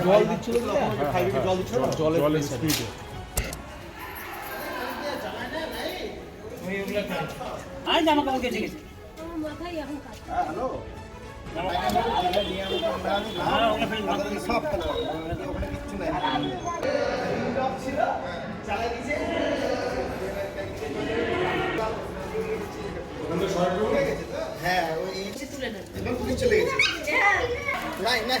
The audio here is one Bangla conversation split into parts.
জল দিচ্ছিল জল দিচ্ছিল জলের স্পিডে আয় জামা কাপড় কেচে গেছে মাথায় এখন কাজ হ্যাঁ ওগুলো ফেলে দাও। হ্যাঁ ওই এবার পুলিশ চলে গেছে নাই নাই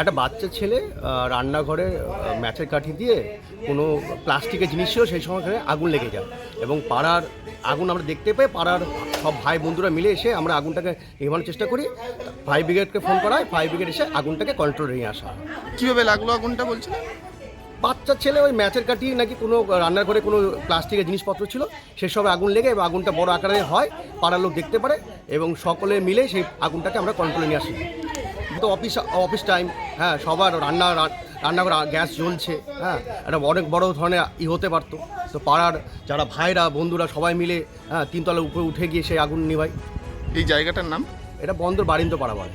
একটা বাচ্চা ছেলে রান্নাঘরে ম্যাচের কাঠি দিয়ে কোনো প্লাস্টিকের জিনিস ছিল সেই সময় আগুন লেগে যায়। এবং পাড়ার আগুন আমরা দেখতে পাই পাড়ার সব ভাই বন্ধুরা মিলে এসে আমরা আগুনটাকে নেভানোর চেষ্টা করি। ফায়ার ব্রিগেডকে ফোন করা হয় ফায়ার ব্রিগেড এসে আগুনটাকে কন্ট্রোলে নিয়ে আসা। কীভাবে লাগল আগুনটা বলছে বাচ্চা ছেলে ওই ম্যাচের কাঠি নাকি কোনো রান্নাঘরে কোনো প্লাস্টিকের জিনিসপত্র ছিল সেসব আগুন লেগে এবং আগুনটা বড় আকারে হয় পাড়ার লোক দেখতে পারে এবং সকলে মিলে সেই আগুনটাকে আমরা কন্ট্রোলে নিয়ে আসি। তো অফিস অফিস টাইম হ্যাঁ সবার রান্না রা- রান্নাঘর গ্যাস জ্বলছে হ্যাঁ একটা অনেক বড় ধরনের ই হতে পারতো। তো পাড়ার যারা ভাইরা বন্ধুরা সবাই মিলে হ্যাঁ তিনতলার উপরে উঠে গিয়ে সেই আগুন নিভাই। এই জায়গাটার নাম? এটা বন্দর বারিন্দ পাড়া বলে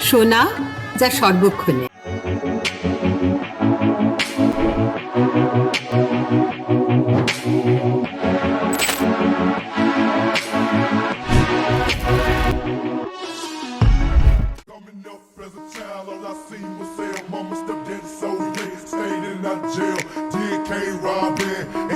সোনা যা সর্বক্ষণে Coming up as a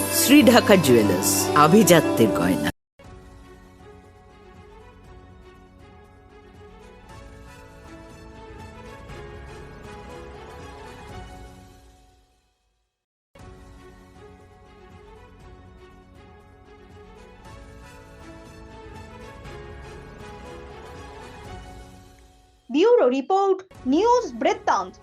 Shri Dhaka jewellers আভিজাত্যের গয়না। ব্যুরো রিপোর্ট নিউজ বৃত্তান্ত